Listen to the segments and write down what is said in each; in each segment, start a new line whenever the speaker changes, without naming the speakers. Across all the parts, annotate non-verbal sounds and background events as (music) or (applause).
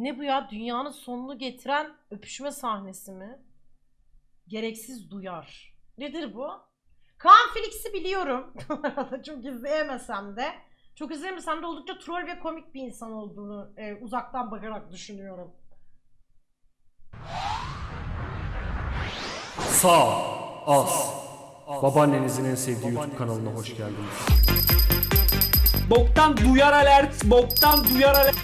Ne bu ya? Dünyanın sonunu getiren öpüşme sahnesi mi? Gereksiz duyar. Nedir bu? Kaan Felix'i biliyorum. (laughs) Çok izleyemesem de. Çok izleyemesem de oldukça troll ve komik bir insan olduğunu e, uzaktan bakarak düşünüyorum.
Sağ, az. Babaannenizin en sevdiği YouTube kanalına hoş geldiniz. Boktan duyar alert, boktan duyar alert.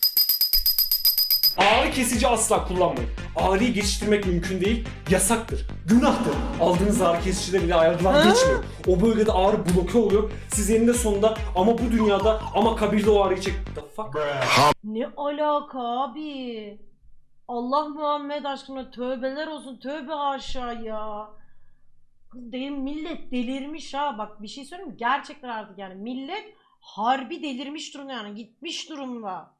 Ağrı kesici asla kullanmayın. Ağrıyı geçiştirmek mümkün değil, yasaktır, günahtır. Aldığınız ağrı kesicide bile ayardan geçmiyor. O bölgede ağrı bloke oluyor. Siz eninde sonunda ama bu dünyada ama kabirde o ağrıyı çek... The fuck?
Ne alaka abi? Allah Muhammed aşkına tövbeler olsun tövbe haşa ya. Değil, millet delirmiş ha bak bir şey söyleyeyim mi? Gerçekten artık yani millet harbi delirmiş durumda yani gitmiş durumda.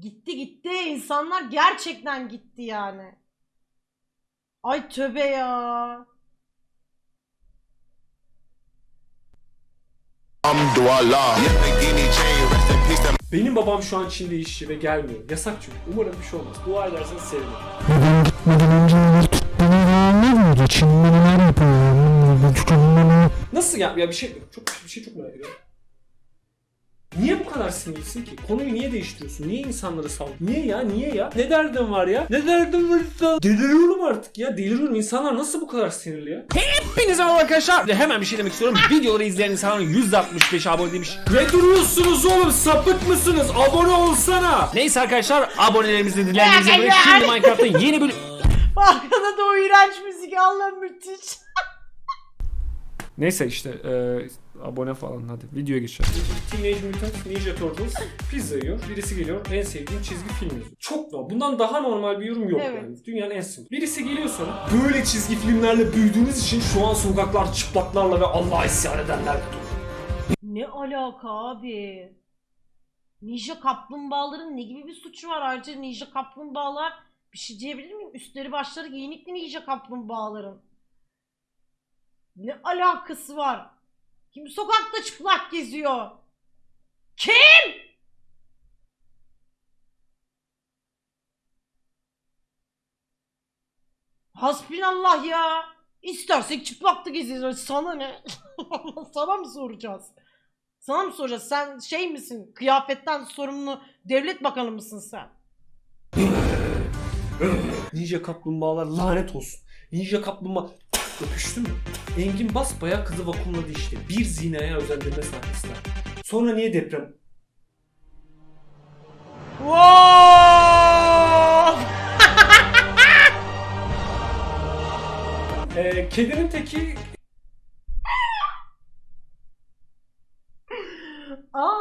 Gitti gitti insanlar gerçekten gitti yani. Ay tövbe ya.
Benim babam şu an Çin'de işçi ve gelmiyor. Yasak çünkü. Umarım bir şey olmaz. Dua ederseniz sevinirim.
Ben gitmeden önce neler tuttuğunu anlar mıydı? Çin'de neler yapıyor?
Nasıl ya? Ya bir şey çok bir şey çok merak ediyorum. Niye bu kadar sinirlisin ki? Konuyu niye değiştiriyorsun? Niye insanları sal? Niye ya? Niye ya? Ne derdin var ya? Ne derdin var? Deliriyorum artık ya. Deliriyorum. İnsanlar nasıl bu kadar sinirli ya?
Hepinize merhaba arkadaşlar. Ve hemen bir şey demek istiyorum. Videoları izleyen insanların %65 abone demiş.
Ne duruyorsunuz oğlum? Sapık mısınız? Abone olsana.
Neyse arkadaşlar abonelerimizi dinleyenlerinize göre şimdi Minecraft'ın yeni bölüm... (laughs)
Arkada da o iğrenç müzik Allah müthiş.
Neyse işte e, abone falan hadi videoya geçelim. Teenage Mutant Ninja Turtles pizza yiyor. Birisi geliyor en sevdiğim çizgi film yazıyor. Çok normal. Bundan daha normal bir yorum yok
Evet.
yani. Dünyanın en simple. Birisi geliyor sonra böyle çizgi filmlerle büyüdüğünüz için şu an sokaklar çıplaklarla ve Allah'a isyan edenler dolu.
Ne alaka abi? Ninja kaplumbağaların ne gibi bir suçu var? Ayrıca ninja kaplumbağalar bir şey diyebilir miyim? Üstleri başları giyinikli ninja kaplumbağaların. Ne alakası var? Kim sokakta çıplak geziyor? Kim? Hasbinallah ya. İstersek çıplak da gezeriz. Sana ne? (laughs) Sana mı soracağız? Sana mı soracağız? Sen şey misin? Kıyafetten sorumlu devlet bakanı mısın sen?
Ninja kaplumbağalar lanet olsun. Ninja kaplumbağa öpüştü mü? Engin basbayağı kızı vakumladı işte. Bir zinaya özendirme sahnesi var. Sonra niye deprem?
Wow! (laughs)
Ee, kedinin teki
Aa!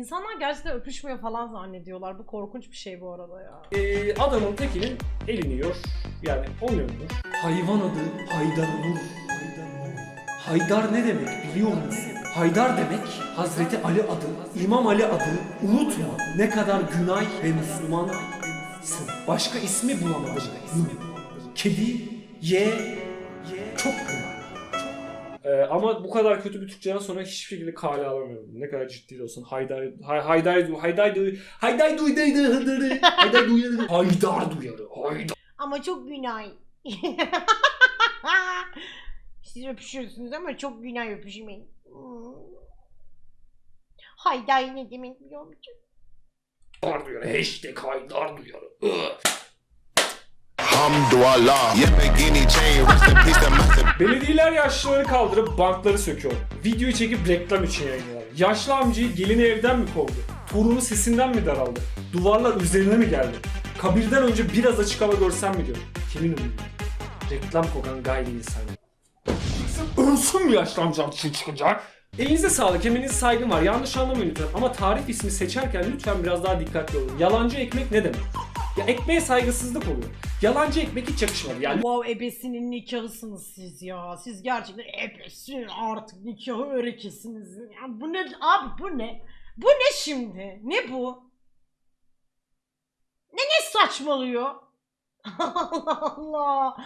İnsanlar gerçekten öpüşmüyor falan zannediyorlar. Bu korkunç bir şey bu arada ya.
Ee, adamın tekinin elini yiyor. Yani oynuyor. Hayvan adı Haydar olur. Haydar ne demek biliyor musun? Haydar demek Hazreti Ali adı, İmam Ali adı. Unutma ne kadar günah ve Müslümansın. Başka ismi bulamadım. Kedi, ye, çok günah. Ama bu kadar kötü bir Türkçeden sonra hiçbir şekilde kale alamıyorum. Ne kadar ciddi de olsun. Haydar, hay, haydar, haydar, du, haydar duydaydı, hıdırı, haydar duyarı, haydar duyarı, haydar.
Ama çok günah. Siz öpüşüyorsunuz ama çok günah öpüşmeyin. Hayday ne demek biliyor musun?
Haydar duyarı, hashtag haydar duyarı. (laughs) Belediyeler yaşlıları kaldırıp bankları söküyor. Videoyu çekip reklam için yayınlıyorlar. Yaşlı amcayı gelini evden mi kovdu? Torunu sesinden mi daraldı? Duvarlar üzerine mi geldi? Kabirden önce biraz açık hava görsem mi diyor. Kimin umurunda? Reklam kokan gayri insan. Ölsün mü yaşlı amcam için çıkacak? Elinize sağlık, emeğinize saygım var. Yanlış anlamayın lütfen. Ama tarif ismi seçerken lütfen biraz daha dikkatli olun. Yalancı ekmek ne demek? Ya ekmeğe saygısızlık oluyor. Yalancı ekmek hiç yakışmadı. Yani
Wow ebesinin nikahısınız siz ya. Siz gerçekten ebesin artık nikahı örekesiniz. Ya bu ne abi bu ne? Bu ne şimdi? Ne bu? Ne ne saçmalıyor? (laughs) Allah Allah.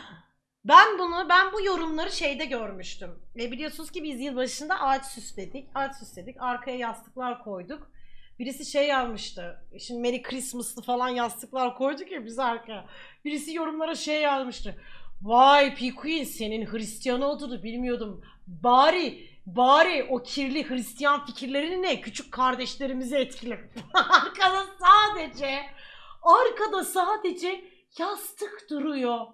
Ben bunu, ben bu yorumları şeyde görmüştüm. E biliyorsunuz ki biz yılbaşında ağaç süsledik. Ağaç süsledik. Arkaya yastıklar koyduk. Birisi şey yazmıştı. Şimdi Merry Christmas'lı falan yastıklar koyduk ya biz arkaya. Birisi yorumlara şey yazmıştı. Vay P Queen senin Hristiyan olduğunu bilmiyordum. Bari bari o kirli Hristiyan fikirlerini ne küçük kardeşlerimizi etkiler. (laughs) arkada sadece arkada sadece yastık duruyor.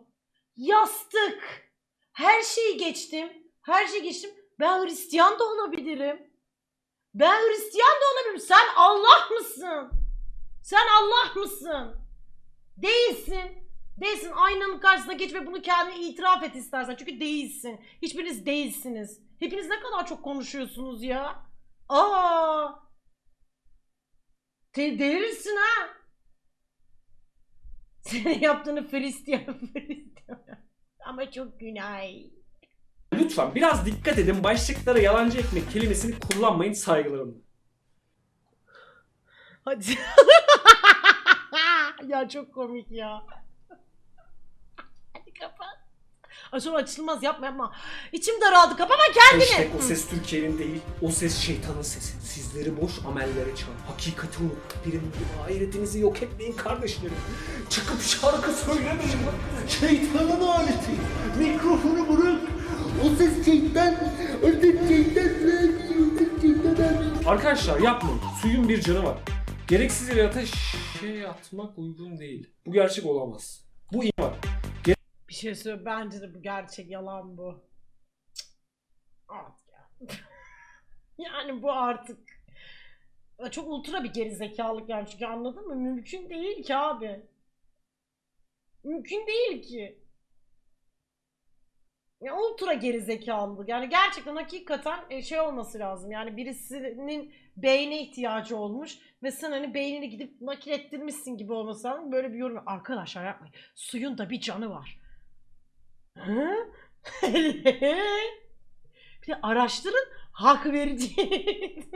Yastık. Her şeyi geçtim. Her şeyi geçtim. Ben Hristiyan da olabilirim. Ben Hristiyan da olabilirim. Sen Allah mısın? Sen Allah mısın? Değilsin. Değilsin. Aynanın karşısına geç ve bunu kendine itiraf et istersen. Çünkü değilsin. Hiçbiriniz değilsiniz. Hepiniz ne kadar çok konuşuyorsunuz ya. Aa! Te delirirsin ha. Senin yaptığını Hristiyan (laughs) Hristiyan. Ama çok günah.
Lütfen biraz dikkat edin. Başlıklara yalancı ekmek kelimesini kullanmayın saygılarımla.
Hadi. (laughs) ya çok komik ya. Hadi kapat. Ay sonra açılmaz yapma yapma. İçim daraldı kapama kendini.
Hashtag o ses Türkiye'nin değil, o ses şeytanın sesi. Sizleri boş amellere çağır. Hakikati unut. Gibi ahiretinizi yok etmeyin kardeşlerim. Çıkıp şarkı söylemeyin. Şeytanın aleti. Mikrofonu bırak. O ses şeytan. O ses şeytan. Arkadaşlar yapmayın. Suyun bir canı var. Gereksiz yere ateş şey atmak uygun değil. Bu gerçek olamaz. Bu iyi var.
Bir şey söyle bence de bu gerçek yalan bu. Cık. Artık ya. (laughs) yani bu artık çok ultra bir gerizekalılık yani çünkü anladın mı? Mümkün değil ki abi. Mümkün değil ki. Ya ultra gerizekalılık. Yani gerçekten hakikaten e, şey olması lazım. Yani birisinin beyne ihtiyacı olmuş ve sen hani beynini gidip nakil ettirmişsin gibi olması lazım. Böyle bir yorum. Arkadaşlar yapmayın. Suyun da bir canı var. Hı? (laughs) bir de araştırın hak verici. (laughs)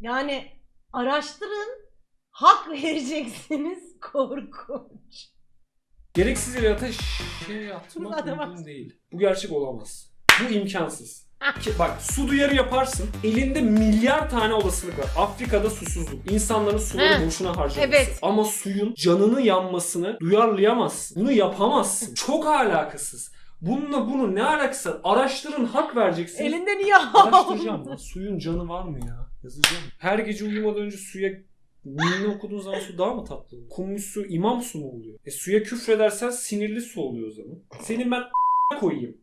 yani araştırın hak vereceksiniz (laughs) korkunç.
Gereksiz yere ateş şey atmak
bak-
değil. Bu gerçek olamaz. Bu imkansız. Ki- Bak su duyarı yaparsın. Elinde milyar tane olasılık var. Afrika'da susuzluk. İnsanların suları
Heh,
boşuna harcaması.
evet.
Ama suyun canını yanmasını duyarlayamazsın. Bunu yapamazsın. Çok alakasız. Bununla bunu ne alakası var? Araştırın hak vereceksiniz.
Elinde niye
Araştıracağım lan. Suyun canı var mı ya? Yazacağım. Her gece uyumadan önce suya ninni okuduğun zaman su daha mı tatlı oluyor? Kummuş su imam su mu oluyor? E suya küfredersen sinirli su oluyor o zaman. Senin ben koyayım.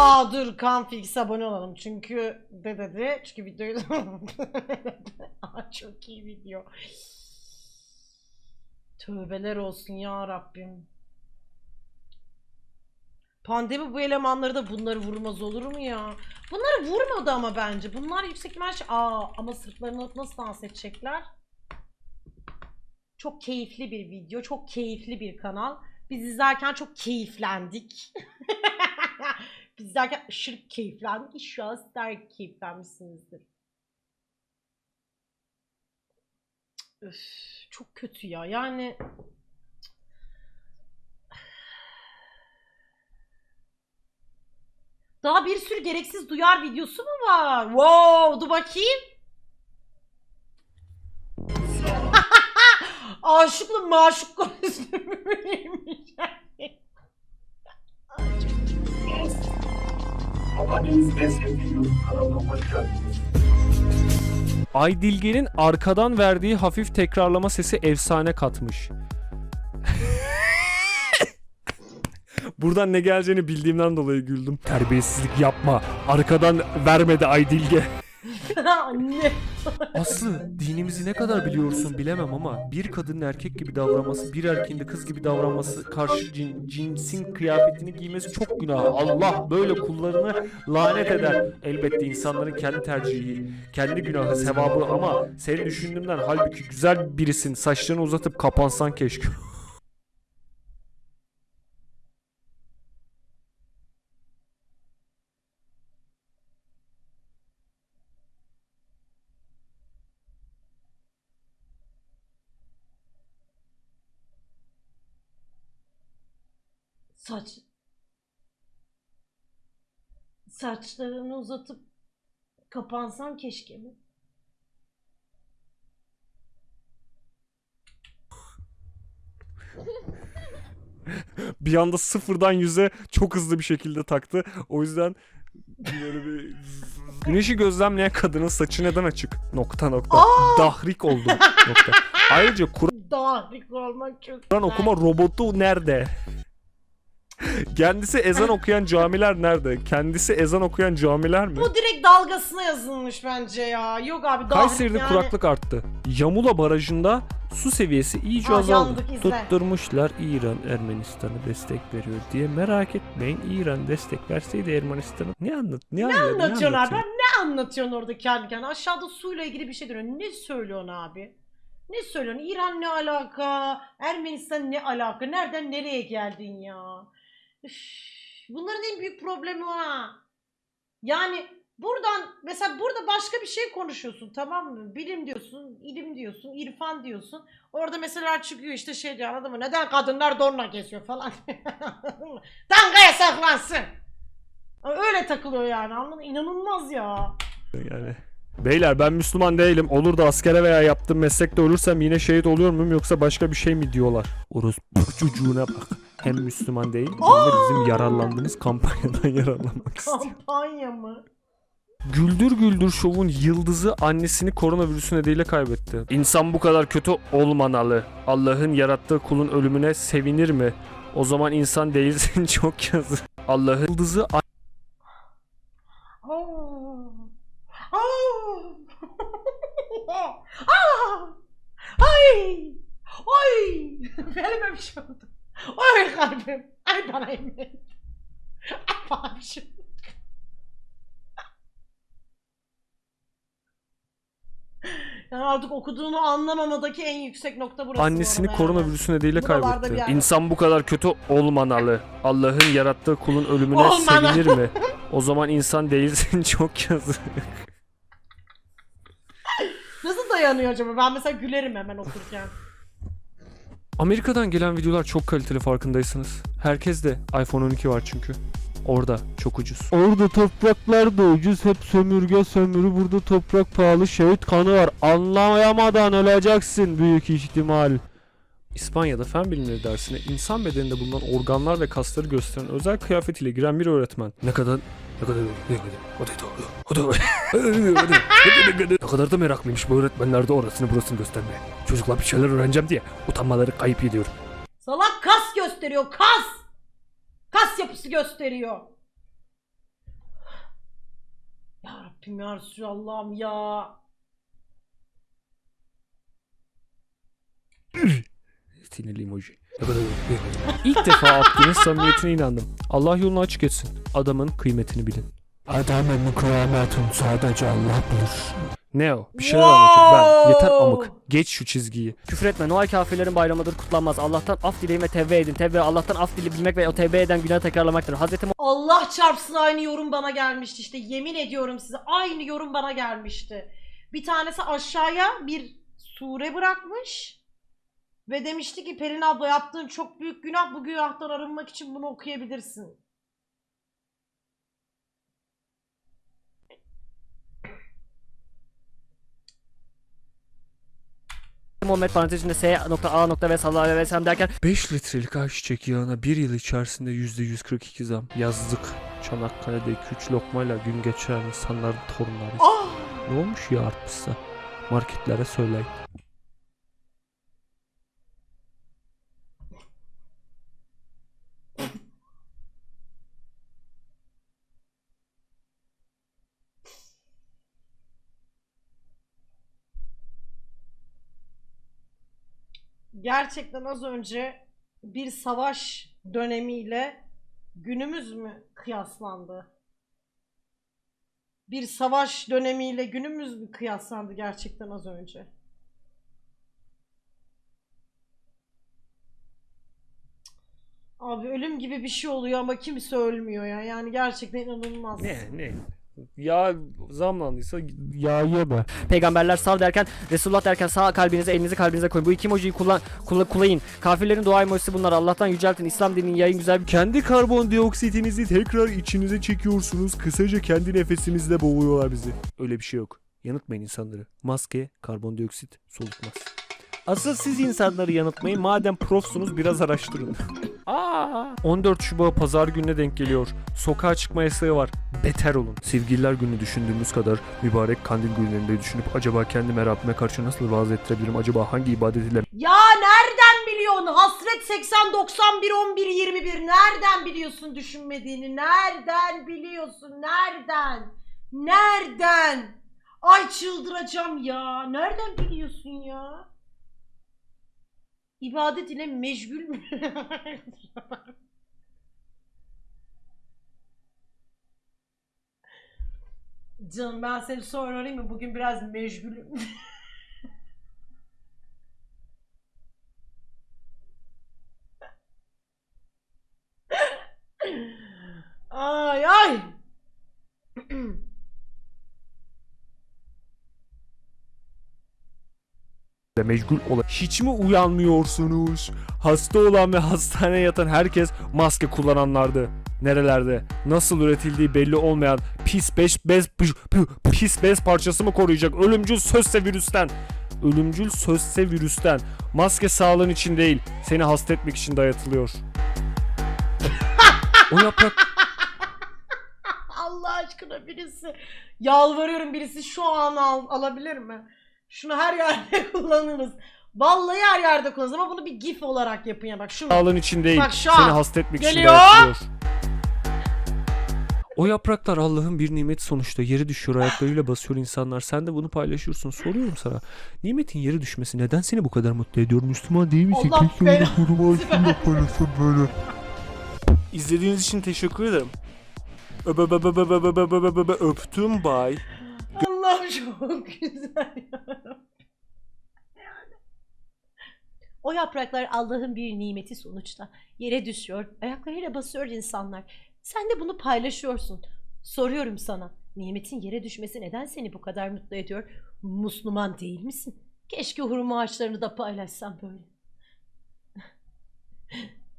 Aa dur Canfix abone olalım çünkü de dedi çünkü videoyu (laughs) Aa, çok iyi video. Tövbeler olsun ya Rabbim. Pandemi bu elemanları da bunları vurmaz olur mu ya? Bunları vurmadı ama bence. Bunlar yüksek ihtimal şey- Aa ama sırtlarını nasıl dans edecekler? Çok keyifli bir video, çok keyifli bir kanal. Biz izlerken çok keyiflendik. (laughs) Biz izlerken aşırı keyiflendik. İnşallah sizler keyiflenmişsinizdir. Öf, çok kötü ya. Yani daha bir sürü gereksiz duyar videosu mu var? Wow, dur bakayım. (laughs) Aşıklı maşuk kostümü (laughs) böyleymiş.
Aydilge'nin arkadan verdiği hafif tekrarlama sesi efsane katmış. (laughs) Buradan ne geleceğini bildiğimden dolayı güldüm. Terbiyesizlik yapma. Arkadan vermedi Aydilge. (laughs)
Anne.
Aslı dinimizi ne kadar biliyorsun bilemem ama bir kadının erkek gibi davranması, bir erkeğin de kız gibi davranması, karşı cin, cinsin kıyafetini giymesi çok günah. Allah böyle kullarını lanet eder. Elbette insanların kendi tercihi, kendi günahı, sevabı ama seni düşündüğümden halbuki güzel birisin. Saçlarını uzatıp kapansan keşke.
Saç. Saçlarını uzatıp kapansan keşke mi?
bir anda sıfırdan yüze çok hızlı bir şekilde taktı. O yüzden böyle bir Güneşi gözlemleyen kadının saçı neden açık? Nokta nokta. Dahrik oldu. Nokta. Ayrıca
Dahrik olmak çok
Kur'an okuma robotu nerede? (laughs) Kendisi ezan okuyan camiler nerede? Kendisi ezan okuyan camiler mi?
Bu direkt dalgasına yazılmış bence ya. Yok abi dahrik
Kayseri'de
yani.
kuraklık arttı. Yamula Barajı'nda su seviyesi iyice
Aa,
azaldı.
yandık, izle.
Tutturmuşlar İran Ermenistan'a destek veriyor diye. Merak etmeyin İran destek verseydi Ermenistan'a. Ne anlat? Ne,
Ne
anlat-
anlatıyorsun abi?
anlatıyor?
Ne anlatıyorsun orada kendi kendine? Aşağıda suyla ilgili bir şey diyor. Ne söylüyorsun abi? Ne söylüyorsun? İran ne alaka? Ermenistan ne alaka? Nereden nereye geldin ya? Üf, bunların en büyük problemi o ha. Yani buradan mesela burada başka bir şey konuşuyorsun tamam mı? Bilim diyorsun, ilim diyorsun, irfan diyorsun. Orada mesela çıkıyor işte şey diyor anladın mı? Neden kadınlar donla geziyor falan. (laughs) Tanga yasaklansın. Öyle takılıyor yani anladın mı? İnanılmaz ya.
Yani. Beyler ben Müslüman değilim. Olur da askere veya yaptığım meslekte ölürsem yine şehit oluyor muyum yoksa başka bir şey mi diyorlar? Orospu çocuğuna bak. Hem (laughs) Müslüman değil hem de bizim yararlandığımız kampanyadan (laughs) yararlanmak istiyor.
Kampanya mı?
Güldür Güldür şovun yıldızı annesini koronavirüsü nedeniyle kaybetti. İnsan bu kadar kötü olmamalı. Allah'ın yarattığı kulun ölümüne sevinir mi? O zaman insan değilsin (laughs) çok yazık. Allah'ın yıldızı.
Ah. Ay. Ay. Elime bir şey oldu. Ay kalbim. Ay bana emin. Ay bana bir şey. Yani artık okuduğunu anlamamadaki en yüksek nokta burası. bu
annesini
arada yani.
koronavirüsü nedeniyle
Buralarda bir
kaybetti. İnsan bu kadar kötü olmamalı. Allah'ın yarattığı kulun ölümüne
Olmamalı.
sevinir mi? O zaman insan değilsin (laughs) çok yazık.
Nasıl dayanıyor acaba? Ben mesela gülerim hemen okurken.
Amerika'dan gelen videolar çok kaliteli farkındaysanız. Herkes de iPhone 12 var çünkü. Orada çok ucuz.
Orada topraklar da ucuz hep sömürge sömürü burada toprak pahalı şehit kanı var anlayamadan öleceksin büyük ihtimal.
İspanya'da fen bilimleri dersine insan bedeninde bulunan organlar ve kasları gösteren özel kıyafetiyle giren bir öğretmen. Ne kadar ne kadar da meraklıymış bu öğretmenler de orasını burasını göstermeye. Çocuklar bir şeyler öğreneceğim diye utanmaları kayıp ediyor.
Salak kas gösteriyor kas. Kas yapısı gösteriyor. Ya Rabbim ya Resulallah'ım ya.
Sinirli emoji. İlk defa attığınız samimiyetine inandım. Allah yolunu açık etsin. Adamın kıymetini bilin.
Adamın kıyametin sadece Allah bilir.
Ne o? Bir şeyler anlatıyor. Ben. Yeter amık. Geç şu çizgiyi.
Küfür etme. Noel kafirlerin bayramıdır kutlanmaz. Allah'tan af dileyin ve tevbe edin. Tevbe Allah'tan af dili bilmek ve o tevbe eden günahı tekrarlamaktır. Hazreti
Allah çarpsın aynı yorum bana gelmişti işte yemin ediyorum size aynı yorum bana gelmişti. Bir tanesi aşağıya bir sure bırakmış ve demişti ki Pelin abla yaptığın çok büyük günah bu günahtan arınmak için bunu okuyabilirsin.
Muhammed parantezinde S.A.V sallallahu aleyhi ve sellem derken
5 litrelik ayçiçek yağına bir yıl içerisinde %142 zam. Yazdık. Çanakkale'de 2-3 lokmayla gün geçiren insanların torunları.
Ah!
Ne olmuş ya artmışsa? Marketlere söyleyin.
Gerçekten az önce bir savaş dönemiyle günümüz mü kıyaslandı? Bir savaş dönemiyle günümüz mü kıyaslandı gerçekten az önce? Abi ölüm gibi bir şey oluyor ama kimse ölmüyor ya. Yani gerçekten inanılmaz.
Ne ne? Ya zamlandıysa
Ya yeme.
Peygamberler sağ derken Resulullah derken sağ kalbinize elinizi kalbinize koyun. Bu iki emojiyi kullan, kullan kullayın. Kafirlerin dua emojisi bunlar. Allah'tan yüceltin. İslam dininin yayın güzel bir
Kendi karbondioksitinizi tekrar içinize çekiyorsunuz. Kısaca kendi nefesimizle boğuyorlar bizi. Öyle bir şey yok. Yanıtmayın insanları. Maske karbondioksit solutmaz. Asıl siz insanları yanıltmayın. Madem profsunuz biraz araştırın. Aa, 14 Şubat pazar gününe denk geliyor. Sokağa çıkma yasağı var. Beter olun. Sevgililer günü düşündüğümüz kadar mübarek kandil günlerinde düşünüp acaba kendime Rabbime karşı nasıl vaaz ettirebilirim? Acaba hangi ibadet ile
Ya nereden biliyorsun? Hasret 80 91 11 21 nereden biliyorsun düşünmediğini? Nereden biliyorsun? Nereden? Nereden? Ay çıldıracağım ya. Nereden biliyorsun ya? İbadet ile meşgul mü? Canım ben seni sonra arayayım mı? Bugün biraz meşgulüm. ay ay.
Meşgul olan hiç mi uyanmıyorsunuz? Hasta olan ve hastaneye yatan herkes maske kullananlardı. Nerelerde? Nasıl üretildiği belli olmayan pis beş bez pis bez parçası mı koruyacak ölümcül sözse virüsten? Ölümcül sözse virüsten. Maske sağlığın için değil, seni hasta etmek için dayatılıyor. o yaprak (laughs)
Allah aşkına birisi yalvarıyorum birisi şu an al, alabilir mi? Şunu her yerde kullanırız. Vallahi her yerde kullanırız ama bunu bir gif olarak yapın ya bak şunu.
sağlığın için değil,
Bak şu
seni
an
hasta etmek için
geliyor.
O yapraklar Allah'ın bir nimeti sonuçta yere düşüyor ayaklarıyla basıyor insanlar. Sen de bunu paylaşıyorsun. Soruyorum sana. Nimetin yere düşmesi neden seni bu kadar mutlu ediyor? Müslüman değil misin?
Allah
Keşke
belanı
koruma böyle. İzlediğiniz için teşekkür ederim. Öbe öbe öbe öbe öbe öbe öbe öbe öptüm bay.
Allah'ım çok güzel.
O yapraklar Allah'ın bir nimeti sonuçta. Yere düşüyor, ayaklarıyla basıyor insanlar. Sen de bunu paylaşıyorsun. Soruyorum sana, nimetin yere düşmesi neden seni bu kadar mutlu ediyor? Müslüman değil misin? Keşke hurma ağaçlarını da paylaşsan böyle.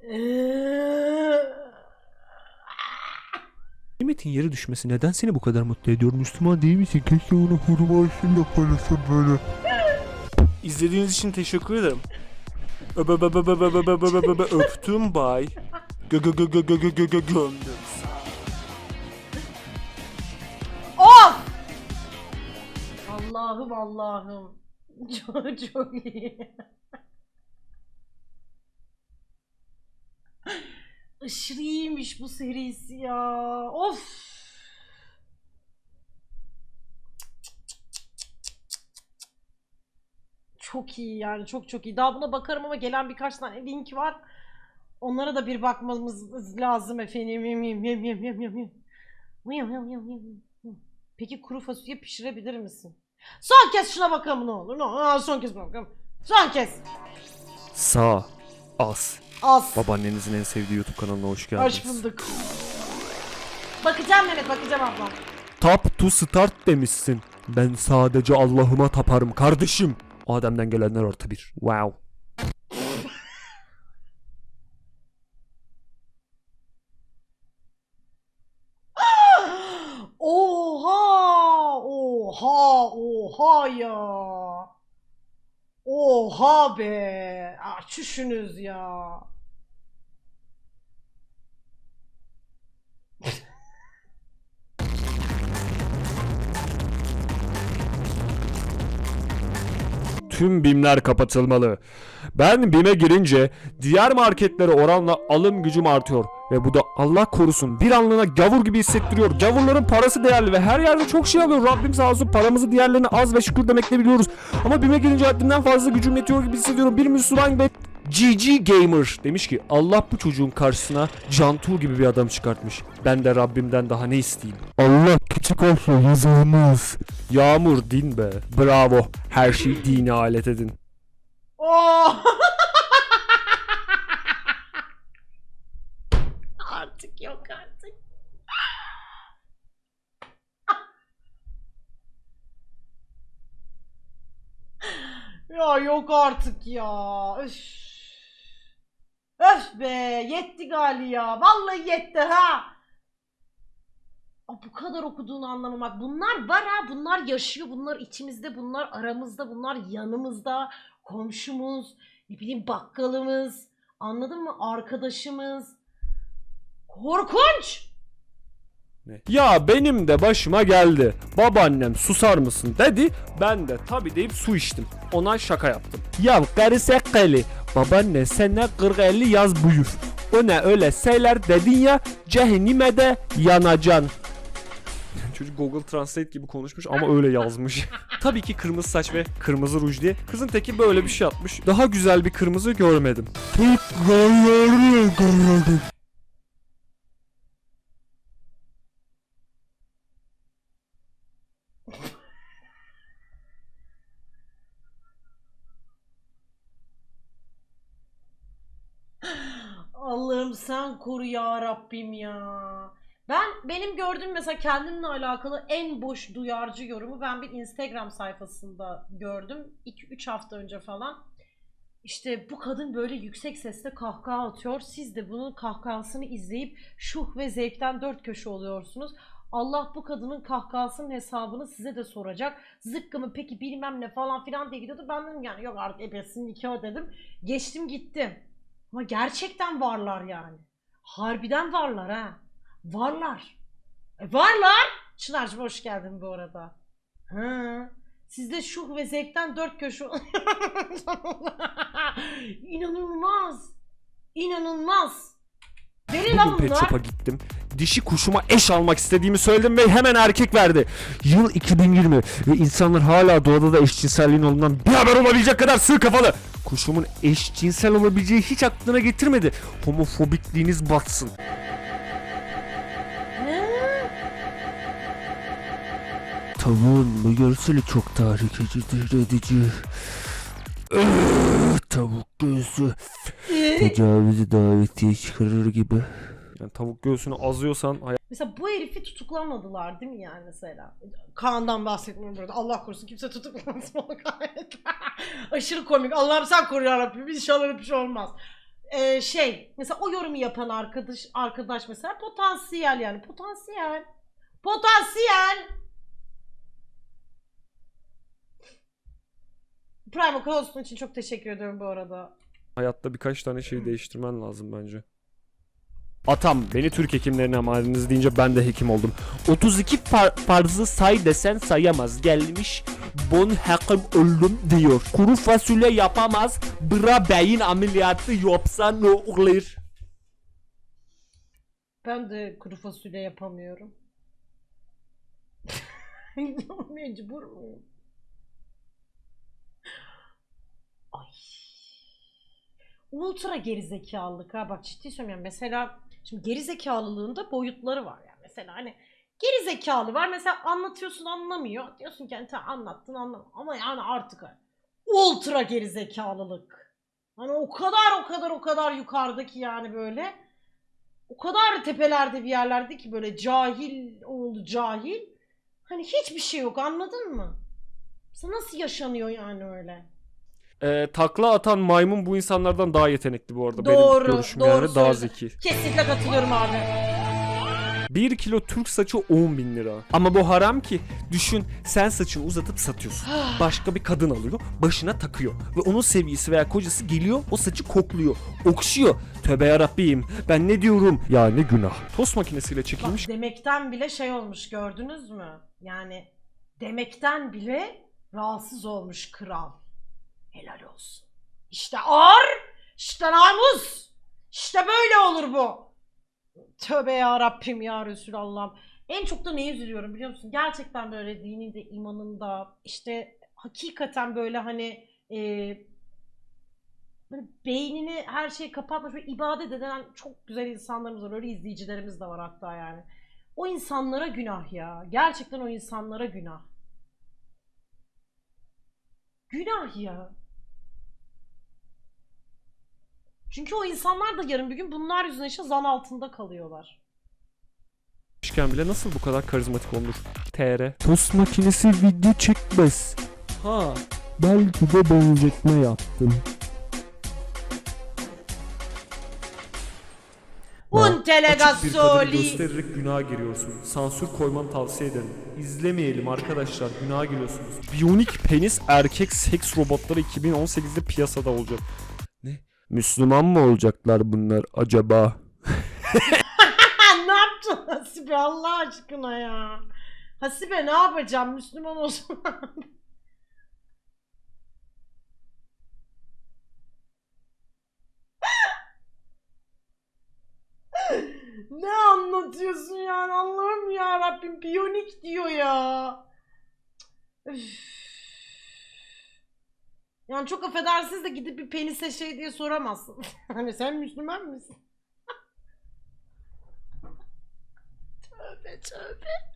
(laughs)
Nimet'in yere düşmesi neden seni bu kadar mutlu ediyor? Müslüman değil misin? Keşke onu hurma içinde paylaşsın böyle. İzlediğiniz için teşekkür ederim. Öptüm bay. Gömdüm.
Of! Allah'ım Allah'ım. Çok çok iyi. Aşırı iyiymiş bu serisi ya. Of! Çok iyi yani çok çok iyi. Daha buna bakarım ama gelen birkaç tane link var. Onlara da bir bakmamız lazım efendim. Yem yem yem yem yem yem yem. Yem yem yem yem. Peki kuru fasulye pişirebilir misin? Son kez şuna bakalım ne olur. Ne olur. Son kez bakalım. Son kez.
Sağ. As.
Az.
Babaannenizin en sevdiği YouTube kanalına hoş geldiniz.
Hoş bulduk. Bakacağım Mehmet bakacağım ablam.
Tap to start demişsin. Ben sadece Allah'ıma taparım kardeşim. Adem'den gelenler artı bir. Wow. (gasps)
Oha! Oha! Oha ya! Oha be! Ah, çüşünüz ya.
Tüm BİM'ler kapatılmalı. Ben BİM'e girince diğer marketlere oranla alım gücüm artıyor. Ve bu da Allah korusun bir anlığına gavur gibi hissettiriyor. Gavurların parası değerli ve her yerde çok şey alıyor. Rabbim sağ olsun paramızı diğerlerine az ve şükür demekle biliyoruz. Ama bime gelince haddimden fazla gücüm yetiyor gibi hissediyorum. Bir Müslüman ve GG Gamer demiş ki Allah bu çocuğun karşısına Cantu gibi bir adam çıkartmış. Ben de Rabbimden daha ne isteyeyim? Allah küçük olsun yazılmaz. Yağmur din be. Bravo. Her şeyi dine alet edin.
Oo! (laughs) artık yok artık. (laughs) ya yok artık ya. Öf. Öf be yetti gali ya. Vallahi yetti ha. Aa, bu kadar okuduğunu anlamamak. Bunlar var ha. Bunlar yaşıyor. Bunlar içimizde. Bunlar aramızda. Bunlar yanımızda. Komşumuz. Ne bileyim bakkalımız. Anladın mı? Arkadaşımız. Korkunç.
Ya benim de başıma geldi. Babaannem susar mısın dedi. Ben de tabi deyip su içtim. Ona şaka yaptım. Ya karı sekali. Babaanne sen ne 40-50 yaz buyur. O ne öyle şeyler dedin ya cehennime de yanacan. (laughs) Çocuk Google Translate gibi konuşmuş ama öyle yazmış. (laughs) Tabii ki kırmızı saç ve kırmızı ruj diye. Kızın teki böyle bir şey atmış. Daha güzel bir kırmızı görmedim.
Allah'ım sen koru ya Rabbim ya. Ben benim gördüğüm mesela kendimle alakalı en boş duyarcı yorumu ben bir Instagram sayfasında gördüm. 2-3 hafta önce falan. İşte bu kadın böyle yüksek sesle kahkaha atıyor. Siz de bunun kahkahasını izleyip şuh ve zevkten dört köşe oluyorsunuz. Allah bu kadının kahkahasının hesabını size de soracak. Zıkkı peki bilmem ne falan filan diye gidiyordu. Ben dedim yani yok artık ebesinin nikahı dedim. Geçtim gittim. Ama gerçekten varlar yani. Harbiden varlar ha. Varlar. E varlar. Çınar'cığım hoş geldin bu arada. Hı. Sizde şuh ve zevkten dört köşe... (laughs) İnanılmaz. İnanılmaz. Deli lan
Bugün pet
bunlar.
shop'a gittim. Dişi kuşuma eş almak istediğimi söyledim ve hemen erkek verdi. Yıl 2020 ve insanlar hala doğada da eşcinselliğin olduğundan bir haber olabilecek kadar sığ kafalı. Kuşumun eşcinsel olabileceği hiç aklına getirmedi. Homofobikliğiniz batsın. Tavuğun bu görseli çok tahrik edici. edici. Tavuk göğsü tecavüzü davetiye çıkarır gibi. Yani tavuk göğsünü azıyorsan
Mesela bu herifi tutuklamadılar değil mi yani mesela? Kaan'dan bahsetmiyorum burada. Allah korusun kimse tutuklanmasın bana gayet. (laughs) Aşırı komik. Allah'ım sen koru yarabbim. İnşallah öyle bir şey olmaz. Ee, şey mesela o yorumu yapan arkadaş arkadaş mesela potansiyel yani potansiyel. Potansiyel. Prime Cost'un için çok teşekkür ediyorum bu arada.
Hayatta birkaç tane şeyi değiştirmen lazım bence. Atam beni Türk hekimlerine amaniniz deyince ben de hekim oldum. 32 par- farzı say desen sayamaz. Gelmiş bon hekim öldüm diyor. Kuru fasulye yapamaz. Bra beyin ameliyatı yapsa ne olur?
Ben de kuru fasulye yapamıyorum. (laughs) Mecbur muyum? Ay. Ultra gerizekalılık ha bak ciddi söylüyorum. Mesela şimdi gerizekalılığın da boyutları var yani. Mesela hani gerizekalı var mesela anlatıyorsun anlamıyor. Diyorsun ki hani anlattın anlam ama yani artık ultra gerizekalılık. Hani o kadar o kadar o kadar yukarıdaki yani böyle o kadar tepelerde bir yerlerde ki böyle cahil oğlu cahil. Hani hiçbir şey yok anladın mı? Mesela nasıl yaşanıyor yani öyle?
Ee, takla atan maymun bu insanlardan daha yetenekli bu arada.
Doğru,
Benim görüşüm
doğru
yani daha zeki.
Kesinlikle katılıyorum abi.
1 kilo Türk saçı 10 bin lira. Ama bu haram ki. Düşün sen saçını uzatıp satıyorsun. (sighs) Başka bir kadın alıyor, başına takıyor. Ve onun sevgilisi veya kocası geliyor, o saçı kokluyor, okşuyor. Tövbe yarabbim, ben ne diyorum? Ya ne günah. Tost makinesiyle çekilmiş
Bak demekten bile şey olmuş gördünüz mü? Yani demekten bile rahatsız olmuş kral. Helal olsun. İşte ar, işte namus. İşte böyle olur bu. Tövbe ya Rabbim ya Resulallah'ım. En çok da neye üzülüyorum biliyor musun? Gerçekten böyle dininde, imanında işte hakikaten böyle hani e, böyle beynini her şeyi kapatmış ve ibadet eden çok güzel insanlarımız var. Öyle izleyicilerimiz de var hatta yani. O insanlara günah ya. Gerçekten o insanlara günah. Günah ya. Çünkü o insanlar da yarın bir gün bunlar yüzünden işte zan altında kalıyorlar.
Çıkan bile nasıl bu kadar karizmatik olunur? TR. Tost makinesi video çekmez. Ha. Belki de benzetme yaptım.
Un
Açık bir kadını
telegazzoli.
göstererek günaha giriyorsun. Sansür koymanı tavsiye ederim. İzlemeyelim arkadaşlar. Günaha giriyorsunuz. Biyonik penis erkek seks robotları 2018'de piyasada olacak. Müslüman mı olacaklar bunlar acaba? (laughs)
ne yaptın Hasibe Allah aşkına ya? Hasibe ne yapacağım Müslüman olsun. (laughs) ne anlatıyorsun yani Allah'ım ya Rabbim biyonik diyor ya. Üf. Yani çok affedersiniz de gidip bir penise şey diye soramazsın. (laughs) hani sen Müslüman mısın? (laughs) Tövbe tövbe.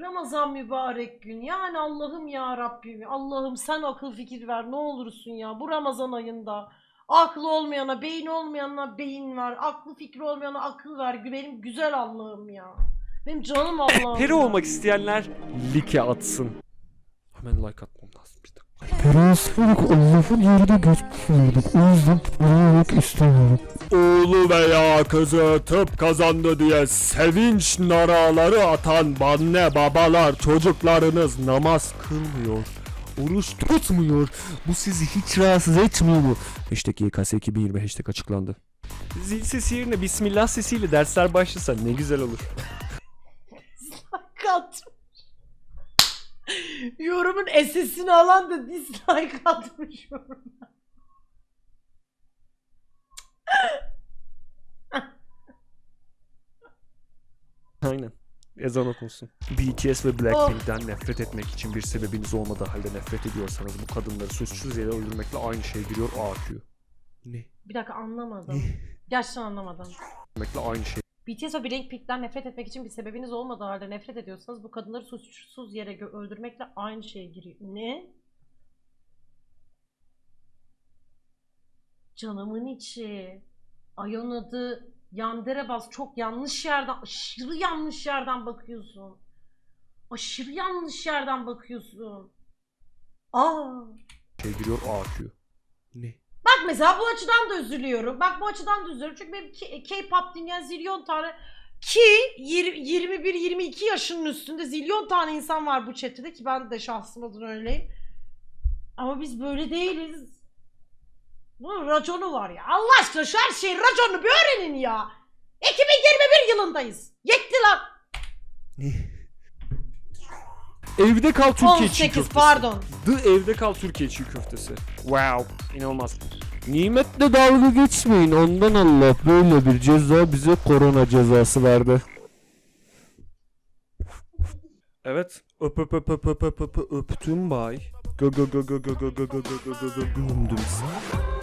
Ramazan mübarek gün. Yani Allah'ım ya Rabbim. Allah'ım sen akıl fikir ver ne olursun ya. Bu Ramazan ayında aklı olmayana, beyin olmayana beyin ver. Aklı fikri olmayana akıl ver. Benim güzel Allah'ım ya. Benim canım Allah'ım.
Peri
ya.
olmak isteyenler like atsın. Hemen like atmam lazım bir dakika.
Perasılık Allah'ın yerine geçmiyorduk. O yüzden aramak istemiyorum.
Oğlu veya kızı tıp kazandı diye sevinç naraları atan anne babalar çocuklarınız namaz kılmıyor. Oruç tutmuyor. Bu sizi hiç rahatsız etmiyor mu? Hashtag YKS 2020 hashtag açıklandı. Zil sesi yerine Bismillah sesiyle dersler başlasa ne güzel olur.
Kat. Yorumun SS'ini alan da dislike atmış yoruma.
Aynen. Ezan okunsun. BTS ve Blackpink'ten nefret etmek için bir sebebiniz olmadığı halde nefret ediyorsanız bu kadınları suçsuz yere öldürmekle aynı şeye giriyor AQ. Ne?
Bir dakika anlamadım. Gerçekten anlamadım.
Öldürmekle aynı şey
BTS ve Blackpink'ten nefret etmek için bir sebebiniz olmadığı halde nefret ediyorsanız bu kadınları suçsuz yere öldürmekle aynı şeye giriyor. Ne? Canımın içi. Ayon adı Yandere bas. Çok yanlış yerden, aşırı yanlış yerden bakıyorsun. Aşırı yanlış yerden bakıyorsun. Aa.
şeye giriyor AQ. Ne?
Bak mesela bu açıdan da üzülüyorum. Bak bu açıdan da üzülüyorum. Çünkü benim K-pop dinleyen zilyon tane ki 21-22 yaşının üstünde zilyon tane insan var bu chat'te ki ben de şahsım adına öyleyim. Ama biz böyle değiliz. Bunun raconu var ya. Allah aşkına şu her şeyin raconunu bir öğrenin ya. 2021 yılındayız. Yetti lan.
Evde kal Türkiye çiğ
18
köftesi.
pardon.
The Evde kal Türkiye çiğ köftesi. Wow. inanılmaz. Nimetle dalga geçmeyin. Ondan Allah böyle bir ceza bize korona cezası verdi. Evet. Öp öp öp öp öp öp öp öptüm bay. Gö gö gö gö gö gö gö gö gö gö gö gö seni.